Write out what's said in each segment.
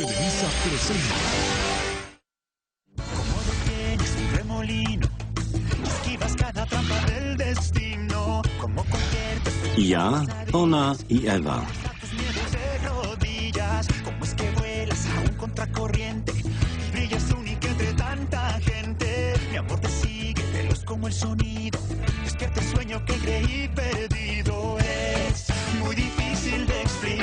Televisa presenta. Como detienes un remolino, esquivas cada trampa del destino, como conviertes Ja, ona i Ewa. de como es que vuelas a un contracorriente, brillas única entre tanta gente, mi amor te sigue veloz como el sonido, despierta el sueño que creí perdido, es muy difícil de explicar,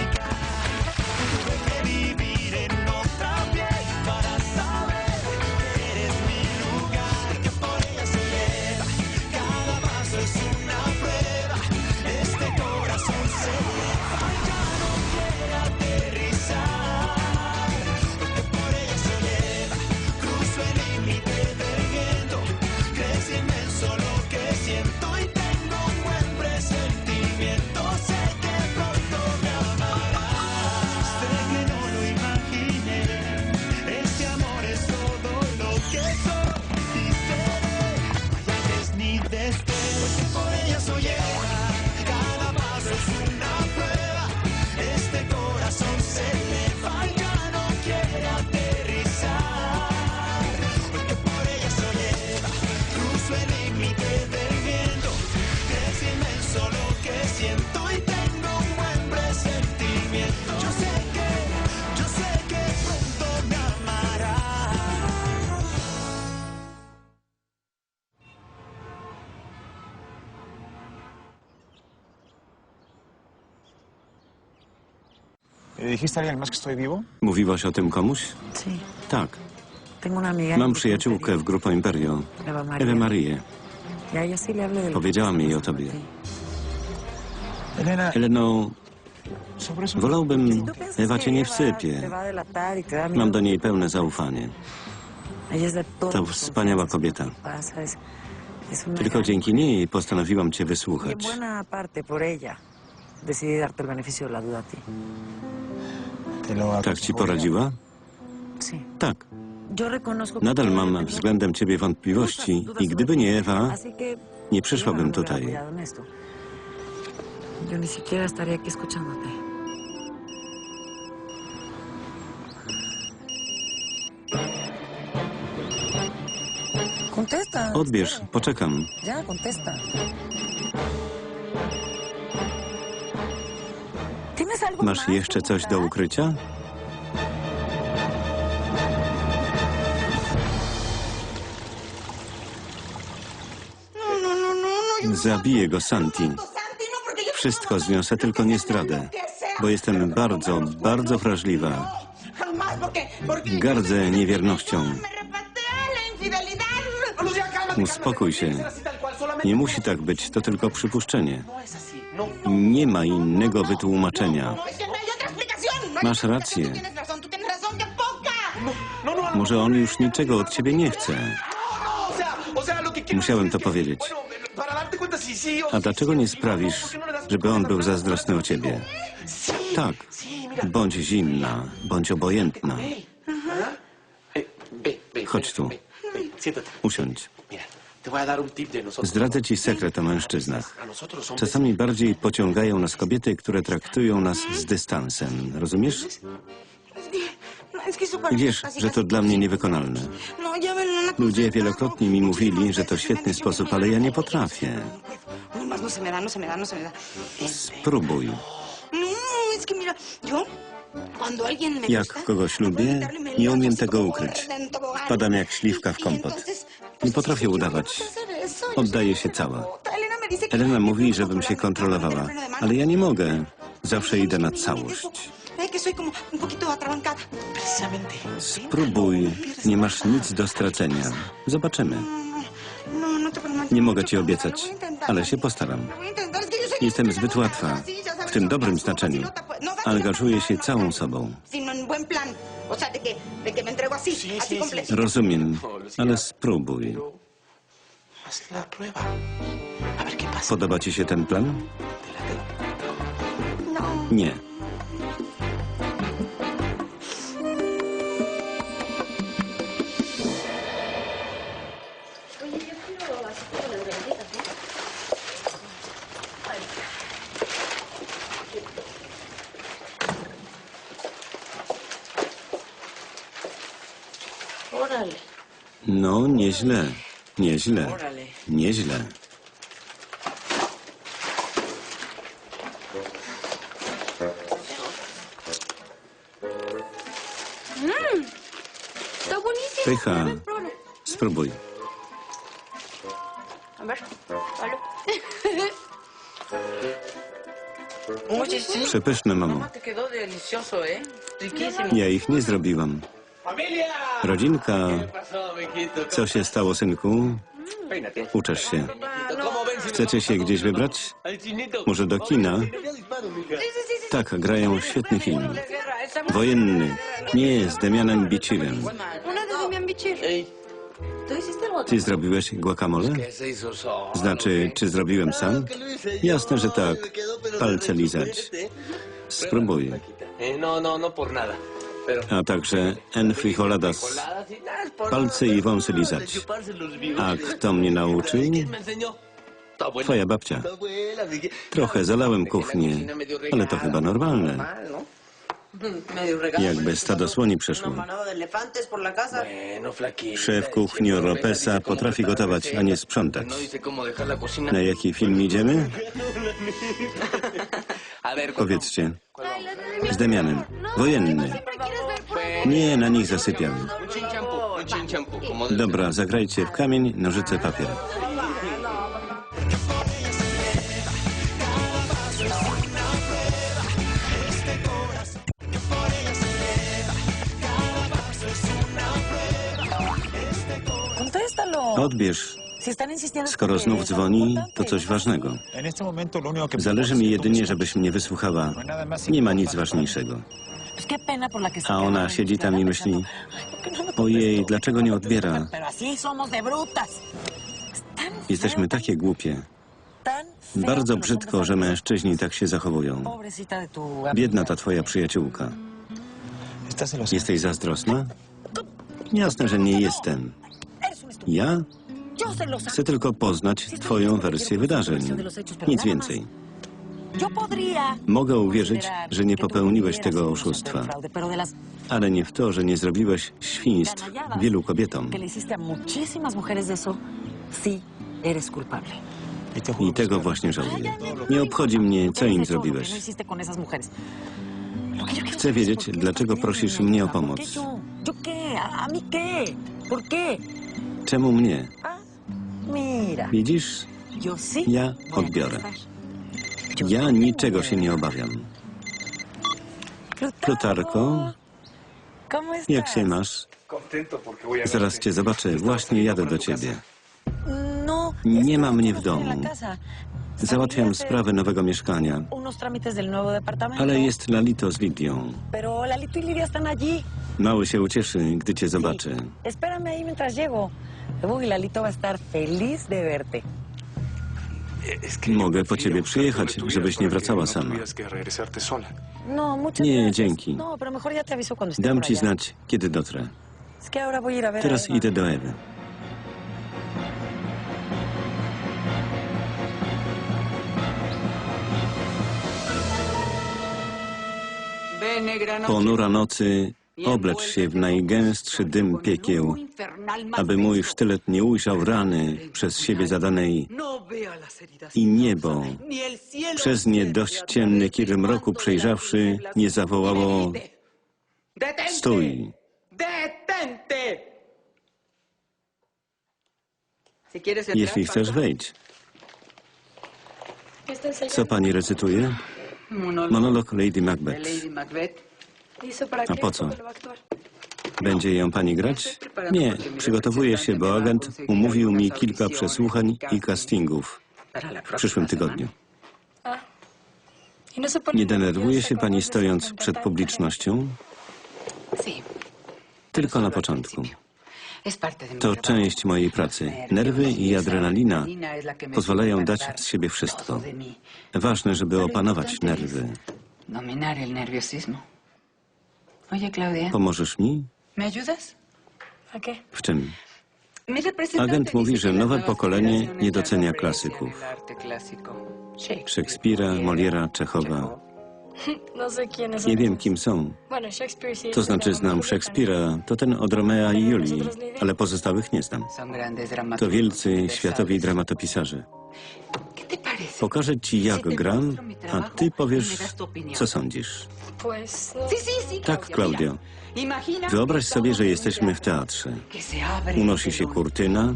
¿Le dijiste a alguien más que estoy vivo? Mówiłaś o tym komuś? Sí, Tak. tengo una amiga. Mam przyjaciółkę w Grupo Imperio, Ewa Maria. Ewę Marię. Y a ella sí le hablé jej o tobie. Elena, Eleno, sobre eso... wolałbym... Si tú piensas Ewa que cię nie Eva te wsypie. va a delatar y te da miedo, Mam do niej pełne zaufanie. ella es de todo To wspaniała kobieta. es pasa, es- es una Tylko gran- dzięki niej postanowiłam cię Y wysłuchać. buena parte por ella decidí darte el beneficio de la duda a ti. Tak ci poradziła? Sí. Tak. Nadal mam względem ciebie wątpliwości muchas dudas i gdyby nie Ewa, nie przyszłabym no tutaj. apoyado en esto. Yo ni siquiera estaría aquí escuchándote. Contesta. Odbierz, poczekam. Ya, contesta. Masz jeszcze coś do ukrycia? Zabiję go, Santi. Wszystko zniosę, tylko nie zdradę. Bo jestem bardzo, bardzo wrażliwa. Gardzę niewiernością. Uspokój się. Nie musi tak być, to tylko przypuszczenie. Nie ma innego wytłumaczenia. Masz rację. Może on już niczego od ciebie nie chce. Musiałem to powiedzieć. A dlaczego nie sprawisz, żeby on był zazdrosny o ciebie? Tak. Bądź zimna, bądź obojętna. Chodź tu. Usiądź. Zdradzę ci sekret o mężczyznach. Czasami bardziej pociągają nas kobiety, które traktują nas z dystansem. Rozumiesz? Wiesz, że to dla mnie niewykonalne. Ludzie wielokrotnie mi mówili, że to świetny sposób, ale ja nie potrafię. No no no. Spróbuj. No, Jak kogoś no lubię, y nie umiem tego ukryć. Wpadam jak śliwka w Y kompot. Nie potrafię udawać. Oddaję się cała. Elena mówi, żebym się kontrolowała, ale ja nie mogę. Zawsze idę na całość. Spróbuj, nie masz nic do stracenia. Zobaczymy. Nie mogę ci obiecać, ale się postaram. Jestem zbyt łatwa, w tym dobrym znaczeniu. Angażuję się całą sobą. Sino en buen plan. O sea, de que, de que me entrego así, así completo. Rozumiem, ale spróbuj. Haz la prueba. A ver qué pasa. Podoba ci się ten plan? No. Nie. No, nieźle. Nieźle. Nieźle. Buenísimo. Pycha. Spróbuj. Przepyszne, mamo. ¿eh? Ja ich nie zrobiłam. Rodzinka. Co się stało, synku? Uczesz się. Chcecie się gdzieś wybrać? Może do kina? Tak, grają świetny film. Wojenny. Nie, z Demianem Bicilem. Una de Demian Bichir. ¿Tú hiciste algo? Ty zrobiłeś guacamole? Znaczy, czy zrobiłem sam? Jasne, że tak. Palce lizać. Spróbuj. Eh, no, no, no por nada. A także enfrijoladas. Palce i wąsy lizać. A kto mnie nauczył? Twoja babcia. Trochę zalałem kuchnię, ale to chyba normalne. ¿no? Jakby stado słoni przeszło. Szef kuchni Oropesa potrafi gotować, a nie sprzątać. Na jaki film idziemy? Powiedzcie. Z Demianem. Wojenny. Nie, na nich zasypiam. Dobra, zagrajcie w kamień, nożyce, papier. Contéstalo. Odbierz. Skoro znów dzwoni, to coś ważnego. Zależy mi jedynie, żebyś mnie wysłuchała. Nie ma nic ważniejszego. A ona siedzi tam i myśli, Ay, ¿por qué no ojej, dlaczego nie odbiera? Jesteśmy takie głupie. Bardzo brzydko, że mężczyźni tak się zachowują. Biedna ta twoja przyjaciółka. Jesteś zazdrosna? Jasne, że nie jestem. Ja. Chcę tylko poznać twoją wersję wydarzeń. Nic więcej. Mogę uwierzyć, że nie popełniłeś tego oszustwa, ale nie w to, że nie zrobiłeś świństw wielu kobietom. I tego właśnie żałuję. Nie obchodzi mnie, co im zrobiłeś. no quiero Chcę wiedzieć, dlaczego prosisz mnie o ¿Por qué pomoc. Czemu mnie? Widzisz? Ja odbiorę. Ja niczego się nie obawiam. Plutarko, jak się masz? Zaraz cię zobaczę, właśnie jadę do ciebie. No, Nie ma mnie w domu. Załatwiam sprawę nowego mieszkania, ale jest Lalito z Lidią. Y. Mały się ucieszy, gdy cię zobaczy. Espérame ahí mientras llego. Luego y Lalito va a estar feliz de verte. Mogę po ciebie przyjechać, żebyś nie wracała sama. No, muchas Nie, dzięki. No, pero mejor ya te aviso cuando esté Dam por ci allá. znać, kiedy dotrę. Es que ahora voy a ir a ver a Teraz idę do Ewy. Ponura nocy, oblecz się w najgęstszy dym piekieł, aby mój sztylet nie ujrzał rany przez siebie zadanej i niebo, przez nie dość ciemny kiry mroku przejrzawszy, nie zawołało stój. Jeśli chcesz, wejdź. Co pani recytuje? Monolog Lady Macbeth. ¿A po co? Będzie ją pani grać? Nie, przygotowuję się, bo agent umówił mi kilka przesłuchań i castingów w przyszłym tygodniu. ¿Y no Nie denerwuje się pani stojąc przed publicznością? Tylko na początku. To część mojej pracy. Nerwy i adrenalina pozwalają dać z siebie wszystko. Ważne, żeby opanować nerwy. Dominar el nerviosismo. Oye, Claudia, Pomożesz mi? ¿me ayudas? ¿A qué? W czym? Agent mówi, że nowe pokolenie nie docenia no klasyków. Szekspira, Moliera, Czechowa. No. Nie wiem, kim są. To znaczy znam Szekspira, to ten od Romea i Julii, ale pozostałych nie znam. To wielcy światowi dramatopisarze. Pokażę ci, jak gram, a ty powiesz, co sądzisz. No. Tak, Claudio. Wyobraź sobie, że jesteśmy w teatrze. Unosi się kurtyna,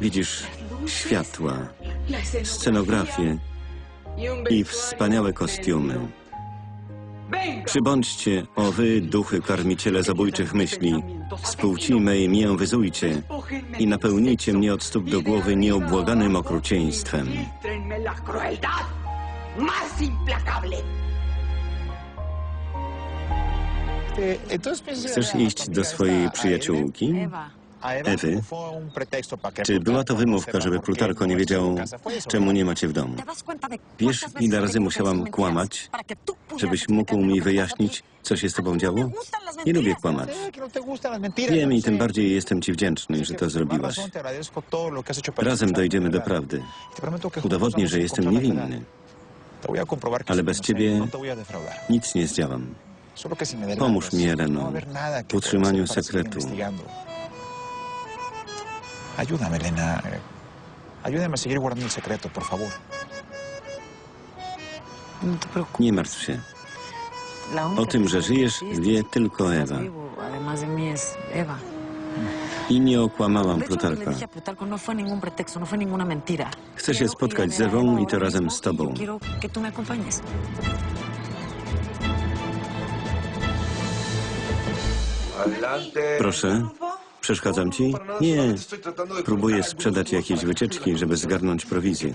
widzisz światła, scenografię i wspaniałe kostiumy. Przybądźcie, o wy, duchy karmiciele zabójczych myśli, z płci mej mię wyzujcie i napełnijcie mnie od stóp do głowy nieobłaganym okrucieństwem. Chcesz iść do swojej przyjaciółki? Ewy? Czy była to wymówka, żeby Plutarko nie wiedział, czemu nie macie w domu? Wiesz, ile razy musiałam kłamać, żebyś mógł mi wyjaśnić, co się z tobą działo? Nie lubię kłamać. Wiem i tym bardziej jestem ci wdzięczny, że to zrobiłaś. Razem dojdziemy do prawdy. Udowodnię, że jestem niewinny. Ale bez ciebie nic nie zdziałam. Pomóż mi, Eleno, w utrzymaniu sekretu. Ayúdame, Elena. Ayúdame a seguir guardando el secreto, por favor. No te preocupes. Nie martw się. O tym, que że żyjesz, wie tylko Ewa. I nie okłamałam Plutarka. no fue ningún pretexto, no fue ninguna mentira. Chcę się spotkać z Ewą i to razem z tobą. y acompañes. Proszę, przeszkadzam ci? Nie. Próbuję sprzedać jakieś wycieczki, żeby zgarnąć prowizję.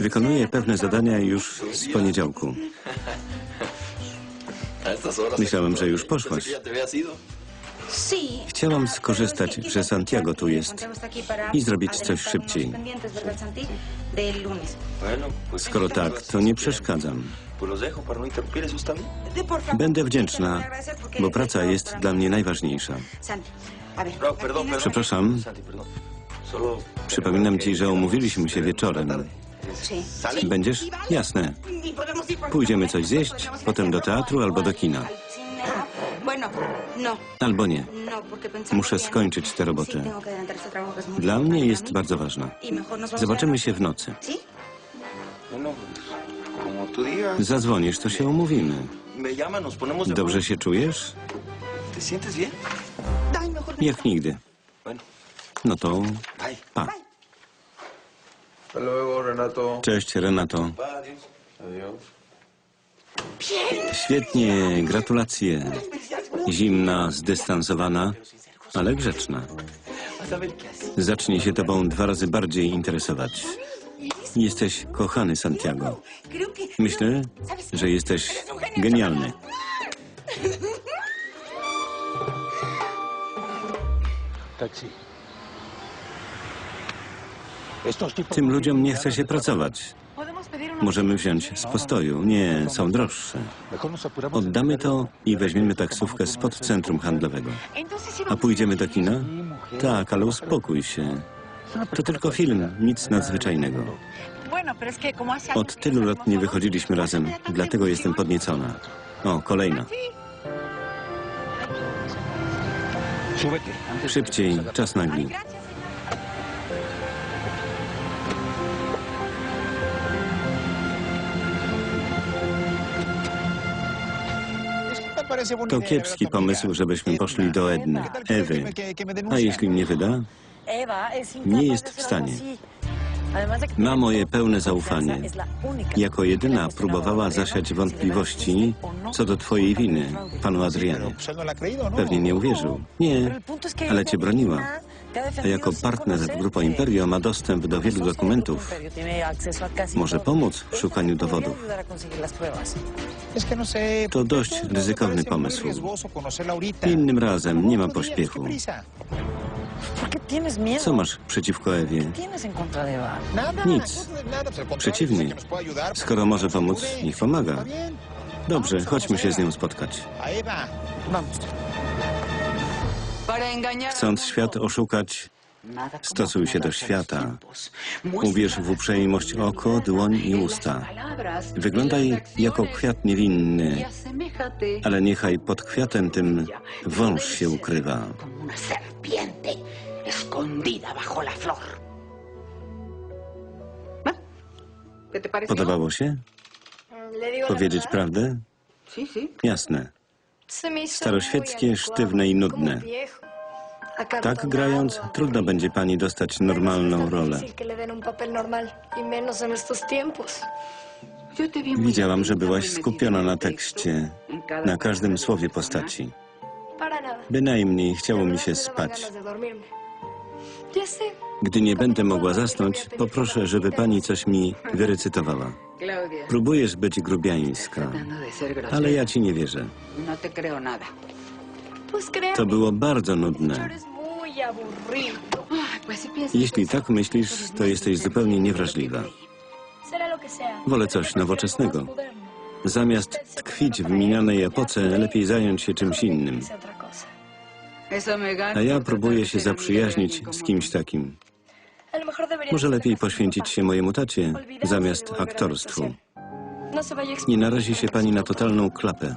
Wykonuję pewne zadania już z poniedziałku. Myślałem, że już poszłaś. Chciałam skorzystać, że Santiago tu jest i zrobić coś szybciej. Skoro tak, to nie przeszkadzam. Będę wdzięczna, bo praca jest dla mnie najważniejsza. Przepraszam, przypominam ci, że umówiliśmy się wieczorem. Będziesz? Jasne. Pójdziemy coś zjeść, potem do teatru albo do kina. No, Albo nie. no, Muszę que- skończyć tę robotę. Dla mnie jest bardzo ważna. Y Zobaczymy się w nocy. Zadzwonisz, to się umówimy. Dobrze się czujesz? Jak nigdy. No to pa. Cześć, Renato. Świetnie, gratulacje. Zimna, zdystansowana, ale grzeczna. Zacznie się tobą dwa razy bardziej interesować. Jesteś kochany, Santiago. Myślę, że jesteś genialny. Tym ludziom nie chce się pracować. Możemy wziąć z postoju. Nie, są droższe. Oddamy to i weźmiemy taksówkę spod centrum handlowego. A pójdziemy do kina? Tak, ale uspokój się. To tylko film, nic nadzwyczajnego. Od tylu no lat nie wychodziliśmy razem, dlatego jestem podniecona. O, kolejna. Szybciej, czas nagli. To kiepski pomysł, żebyśmy poszli do Edny, Ewy. A jeśli mnie wyda? Nie jest w stanie. Ma moje pełne zaufanie. Jako jedyna próbowała zasiać wątpliwości co do twojej winy, panu Adrianie. Pewnie nie uwierzył. Nie, ale cię broniła. Jako partner w Grupo Imperio ma dostęp do wielu dokumentów. Może pomóc w szukaniu dowodów. To dość ryzykowny pomysł. Innym razem nie ma pośpiechu. Co masz przeciwko Ewie? Nic. Przeciwnie. Skoro może pomóc, niech pomaga. Dobrze, chodźmy się z nią spotkać. Engañar... Chcąc świat oszukać, Stosuj się do świata. Uwierz w uprzejmość oko, dłoń i usta. Wyglądaj jako kwiat niewinny, ale niechaj pod kwiatem tym wąż się ukrywa. Podobało się? Powiedzieć prawdę? Jasne. Staroświeckie, sztywne i nudne. Tak grając, trudno będzie pani dostać normalną rolę. Widziałam, że byłaś skupiona na tekście, na każdym słowie postaci. Bynajmniej chciało mi się spać. Gdy nie będę mogła zasnąć, poproszę, żeby pani coś mi wyrecytowała. Próbujesz być grubiańska, ale ja ci nie wierzę. No To było bardzo nudne. Jeśli tak myślisz, to jesteś zupełnie niewrażliwa. Que sea. Wolę coś nowoczesnego. Zamiast tkwić w minionej epoce, lepiej zająć się czymś innym. A ja próbuję się zaprzyjaźnić z kimś takim. A lo mejor deberías Może lepiej tu poświęcić się mojemu tacie zamiast aktorstwu. No Nie narazi się pani na totalną klapę.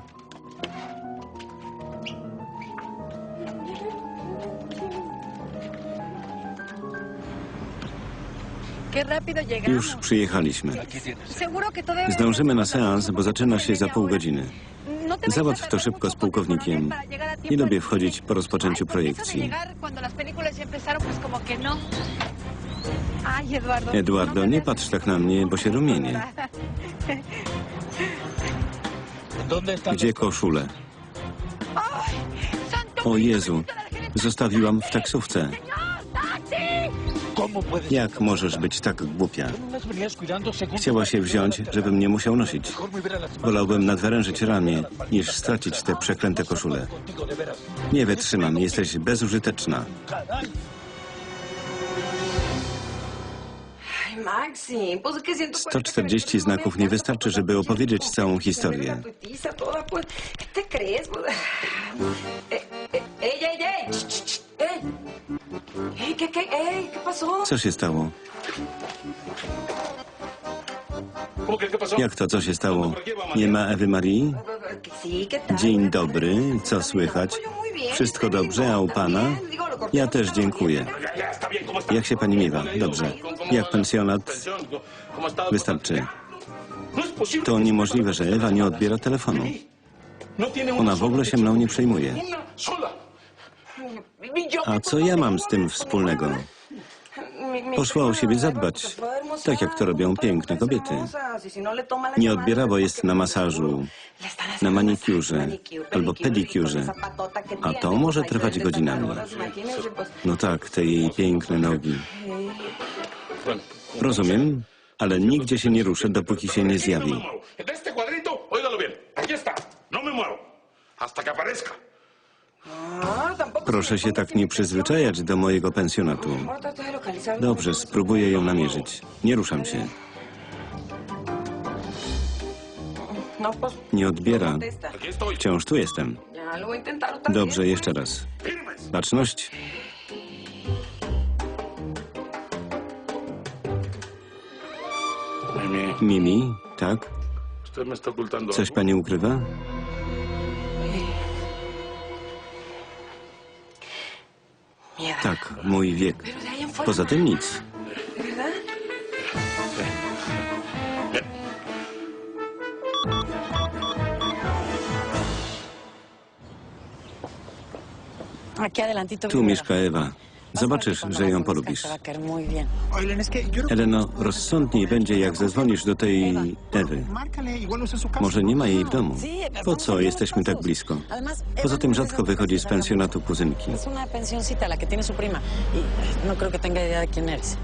Już przyjechaliśmy. Zdążymy na seans, bo zaczyna się za pół godziny. No Załatw to szybko z pułkownikiem. Nie lubię wchodzić po rozpoczęciu projekcji. Eduardo. No nie patrz tak na mnie, bo się rumienię. Gdzie koszule? O Jezu, zostawiłam w taksówce. Jak możesz być tak głupia? Chciała się wziąć, żebym nie musiał nosić. Wolałbym nadwyrężyć ramię, niż stracić te przeklęte koszule. Nie wytrzymam, jesteś bezużyteczna. 140 znaków nie wystarczy, żeby opowiedzieć całą historię. ¿Qué te crees? Pues, eh, eh, ¡Ey, ey, ey! Ch, ch, ch, ¡Ey! ¡Ey, qué, qué, ey, qué pasó? Co się stało? Jak to, co się stało? Nie ma Ewy Marii? Dzień dobry, co słychać? Wszystko dobrze, a u pana? Ja też dziękuję. Jak się pani miewa? Dobrze. Jak pensjonat? Wystarczy. To niemożliwe, że Ewa nie odbiera telefonu. Ona w ogóle się mną nie przejmuje. A co ja mam z tym wspólnego? Poszła o siebie zadbać, tak jak to robią piękne kobiety. Nie odbiera, bo jest na masażu, na manikiurze albo pedikiurze. A to może trwać godzinami. No tak, te jej piękne nogi. Rozumiem, ale nigdzie się nie ruszę, dopóki się nie zjawi. No. Hasta que aparezca. Proszę się tak nie przyzwyczajać do mojego pensjonatu. Dobrze, spróbuję ją namierzyć. Nie ruszam się. Nie odbiera. Wciąż tu jestem. Dobrze, jeszcze raz. Baczność. Mimi, tak? Coś pani ukrywa? Tak, mój wiek. Poza tym nic. Tu mieszka Ewa. Zobaczysz, że ją polubisz. Eleno, rozsądniej będzie, jak zadzwonisz do tej Ewy. Może nie ma jej w domu. Po co jesteśmy tak blisko? Poza tym rzadko wychodzi z pensjonatu kuzynki. Y no creo que tenga idea de quién eres.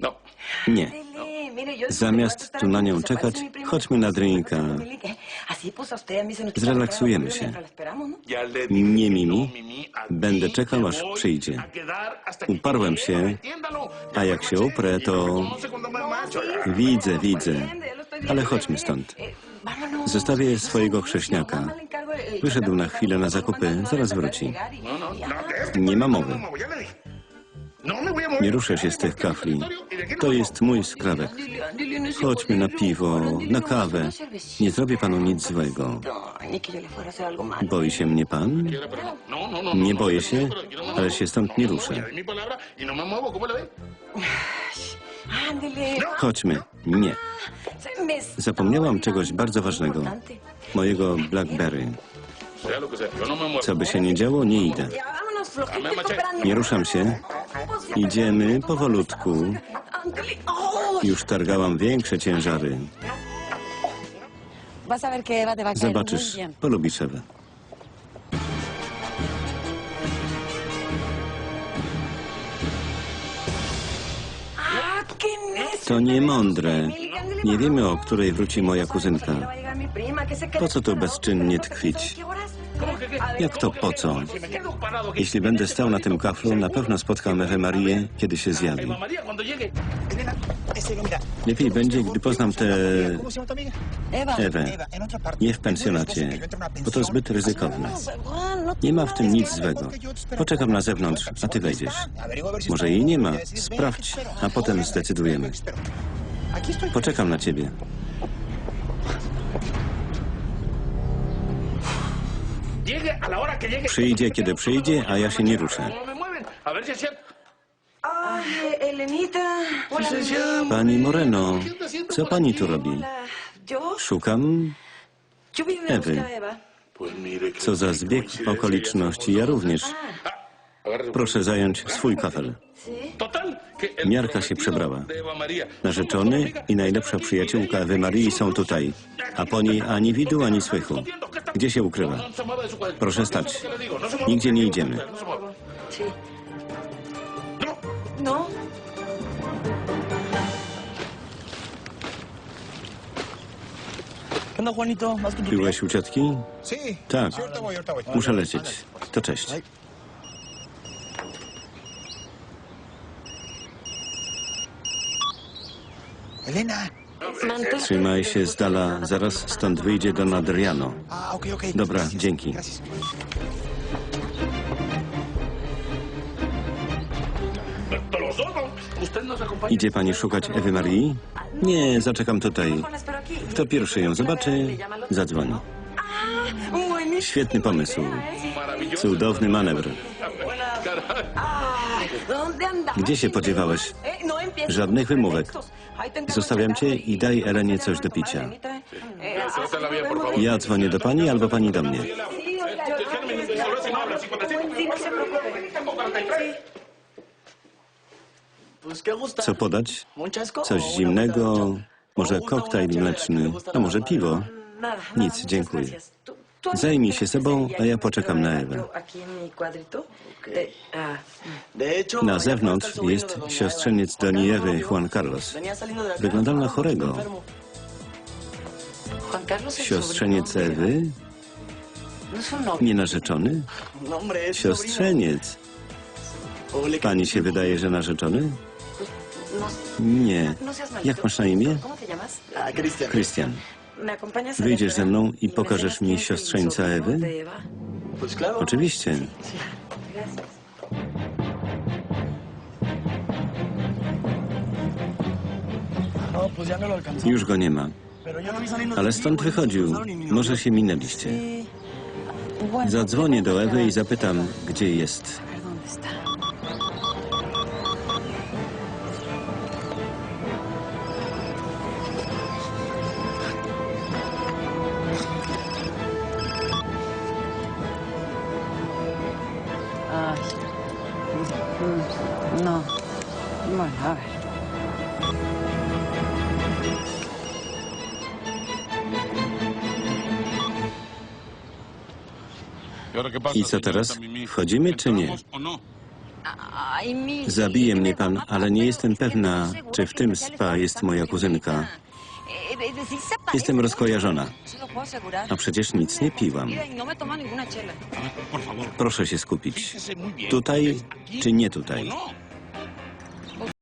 No. Nie. Zamiast tu na nią czekać, chodźmy na drinka. Zrelaksujemy się. Nie, Mimi. no, Będę czekał, aż przyjdzie. Uparłem się, a jak się uprę, to widzę, widzę. Ale chodźmy stąd. Zostawię swojego chrześniaka. Wyszedł na chwilę na zakupy, zaraz wróci. No, no, no, Nie ma mowy. Nie ruszę się z tych kafli. To jest mój skrawek. Chodźmy na piwo, na kawę. Nie zrobię panu nic złego. Boi się mnie pan? No, no, no. Nie no, boję no, się, no ale się stąd nie No, ruszę. no. Chodźmy. Nie. Zapomniałam czegoś bardzo ważnego. Mojego Blackberry. No. Co by się nie działo, nie idę. Nie ruszam się. Idziemy powolutku. Już targałam większe ciężary. Zobaczysz, polubisz Ewę. To niemądre. Nie wiemy, o której wróci moja kuzynka. Po co tu bezczynnie tkwić? Jak to po co? Jeśli będę stał na tym kaflu, na pewno spotkam Ewę Marię, kiedy się zjawi. Lepiej będzie, gdy poznam tę. Ewę. Nie w pensjonacie, bo to zbyt ryzykowne. Nie ma w tym nic złego. Poczekam na zewnątrz, a ty wejdziesz. Może jej nie ma. Ella dice, "Ven, Sprawdź, espero". a potem zdecydujemy. Poczekam na ciebie. Przyjdzie, kiedy przyjdzie, a ja się nie ruszę. No. Pani Moreno, co pani tu robi? Szukam, Ewy. co za zbieg okoliczności. Ja również. Proszę zająć swój kafel. Miarka się przebrała. Narzeczony i najlepsza przyjaciółka Ewy Marii są tutaj, a po niej ani widu, ani słychu. Gdzie się ukrywa? Proszę stać. Nigdzie nie idziemy. No. Byłeś u ciotki? Tak. Muszę lecieć. To cześć. Elena. Trzymaj się z dala, zaraz stąd wyjdzie Don Adriano. Dobra, dzięki. Idzie pani szukać Ewy Marii? Nie, zaczekam tutaj. Kto pierwszy ją zobaczy, zadzwoni. Świetny pomysł. Cudowny manewr. Gdzie się podziewałeś? Żadnych wymówek. Zostawiam cię i daj Elenie coś do picia. Ja dzwonię do pani albo pani do mnie. Sí, oiga, yo- Déjame resolver si habla, 55. Sí, se preocupe. Tengo 43. Co podać? Coś zimnego, może koktajl mleczny, a może piwo. Nic, dziękuję. Zajmij się sobą, a ja poczekam na Ewę. Na zewnątrz jest siostrzeniec Doni Ewy, Juan Carlos. Wygląda na chorego. Siostrzeniec Ewy? No es un novio. Nie narzeczony? Siostrzeniec. Pani się wydaje, że narzeczony? No, Nie. no. Jak masz na imię? Krystian. ¿Me acompañas a la Wyjdziesz ze mną i y pokażesz mi siostrzeńca Ewy? Oczywiście. Już go nie ma. Ale stąd wychodził. Może się minęliście. Bueno, Zadzwonię do Ewy i zapytam, gdzie jest. I co teraz? Wchodzimy czy nie? ¿Entramos o no? Zabije mnie pan, ale nie jestem pewna, czy w tym spa jest moja kuzynka. Jestem rozkojarzona, a przecież nic nie piłam. Proszę się skupić. Tutaj ¿Es aquí czy nie tutaj?